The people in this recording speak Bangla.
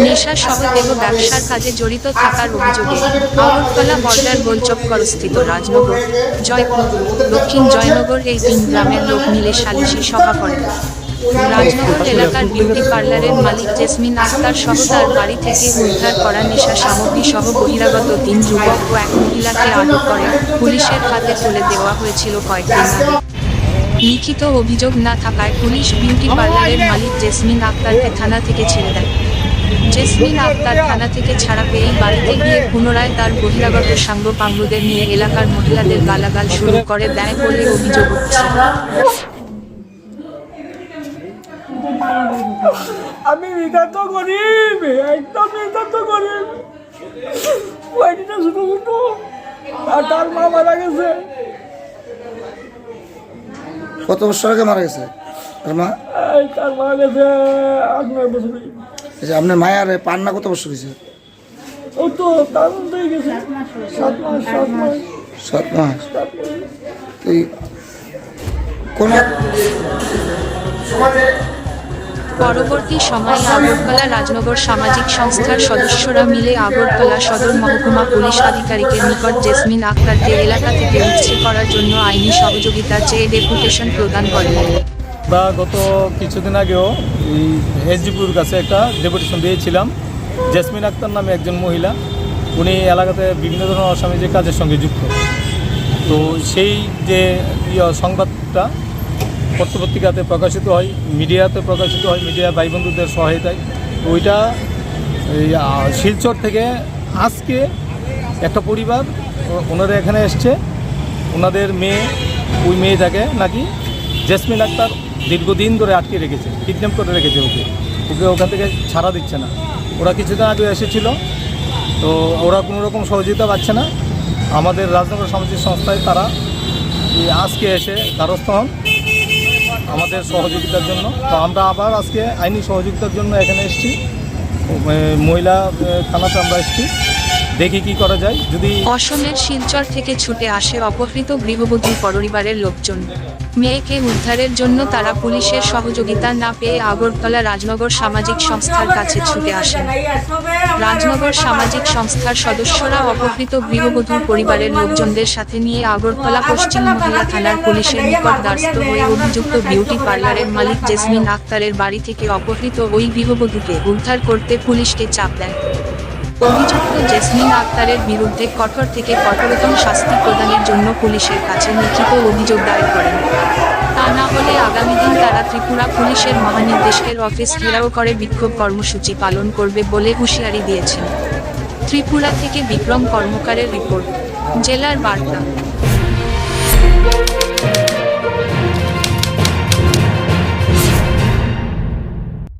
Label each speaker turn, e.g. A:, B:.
A: নেশাসহ দেহ ব্যবসার কাজে জড়িত থাকার অভিযোগে আগরতলা বর্ডার গোলচক্করস্থিত রাজনগর জয়পুর দক্ষিণ জয়নগর এই তিন গ্রামের লোক মিলে সালিশি সভা করেন রাজনগর এলাকার বিউটি পার্লারের মালিক জেসমিন আক্তার সহ তার বাড়ি থেকে উদ্ধার করা নেশা সামগ্রী সহ বহিরাগত তিন যুবক ও এক মহিলাকে আটক করে পুলিশের হাতে তুলে দেওয়া হয়েছিল কয়েকদিন আগে। লিখিত অভিযোগ না থাকায় পুলিশ বিউটি পার্লারের মালিক জেসমিন আক্তারকে থানা থেকে ছেড়ে দেয়। জেসমিন আক্তার থানা থেকে ছাড়া পেয়েই বাড়িতে গিয়ে পুনরায় তার বহিরাগত সাঙ্গ পাঙ্গুদের নিয়ে এলাকার মহিলাদের গালাগাল শুরু করে দেয় বলে অভিযোগ উঠছে।
B: আমি নিতান্ত গরিব, একদম নিতান্ত গরিব। ছোট ছোট আর তার মা মারা গেছে।
C: কত বছর আগে মারা গেছে? আর মা?
B: এই তার মারা গেছে আট নয় বছর।
C: এই যে আপনার মায়ের পান্না কত বছর হয়েছে?
B: ও তো তার গেছে। সাত মাস সাত মাস
C: সাত মাস। এই কোন
A: পরবর্তী সময়ে আগরতলা রাজনগর সামাজিক সংস্থার সদস্যরা মিলে আগরতলা সদর মহকুমা পুলিশ আধিকারিকের নিকট জেসমিন আক্তারকে এলাকা থেকে উচ্ছেদ করার জন্য আইনি সহযোগিতা চেয়ে ডেপুটেশন প্রদান করেন।
D: আমরা গত কিছুদিন আগেও এসডিপুর কাছে একটা ডেপুটেশন দিয়েছিলাম। জেসমিন আক্তার নামে একজন মহিলা, উনি এলাকাতে বিভিন্ন ধরনের অসামাজিক কাজের সঙ্গে যুক্ত। তো সেই যে ইয়ে সংবাদটা পত্রপত্রিকাতে প্রকাশিত হয়, মিডিয়াতে প্রকাশিত হয়, মিডিয়া ভাই বন্ধুদের সহায়তায় ওইটা শিলচর থেকে আজকে একটা পরিবার ওনারা এখানে এসছে। ওনাদের মেয়ে, ওই মেয়েটাকে নাকি জেসমিন আক্তার দীর্ঘদিন ধরে আটকে রেখেছে, কিডন্যাপ করে রেখেছে ওকে। ওকে ওখান থেকে ছাড়া দিচ্ছে না। ওরা কিছুদিন আগে এসেছিল, তো ওরা কোনো রকম সহযোগিতা পাচ্ছে না। আমাদের রাজনগর সামাজিক সংস্থায় তারা আজকে এসে দ্বারস্থ হন। আমাদের সহযোগিতার জন্য। তো আমরা আবার আজকে আইনি সহযোগিতার জন্য এখানে এসেছি। মহিলা থানাতে আমরা এসেছি। দেখি কি করা যায়, যদি
A: অসমের শিলচর থেকে ছুটে আসে অপহৃত গৃহবধূ পরিবারের লোকজন। মেয়েকে উদ্ধারের জন্য তারা পুলিশের সহযোগিতা না পেয়ে আগরতলা রাজনগর সামাজিক সংস্থার কাছে ছুটে আসেন। রাজনগর সামাজিক সংস্থার সদস্যরা অপহৃত গৃহবধূ পরিবারের লোকজনদের সাথে নিয়ে আগরতলা পশ্চিম মহিলা থানার পুলিশের নিকট দ্বারস্থ হয়ে অভিযুক্ত বিউটি পার্লারের মালিক জেসমিন আক্তারের বাড়ি থেকে অপহৃত ওই গৃহবধূকে উদ্ধার করতে পুলিশকে চাপ দেয় অভিযুক্ত জেসমিন আক্তারের বিরুদ্ধে কঠোর থেকে কঠোরতম শাস্তি প্রদানের জন্য পুলিশের কাছে লিখিত অভিযোগ দায়ের করেন। তা না হলে আগামী দিন তারা ত্রিপুরা পুলিশের মহানির্দেশকের অফিস ঘেরাও করে বিক্ষোভ কর্মসূচি পালন করবে বলে হুঁশিয়ারি দিয়েছেন। ত্রিপুরা থেকে বিক্রম কর্মকারের রিপোর্ট, জেলার বার্তা।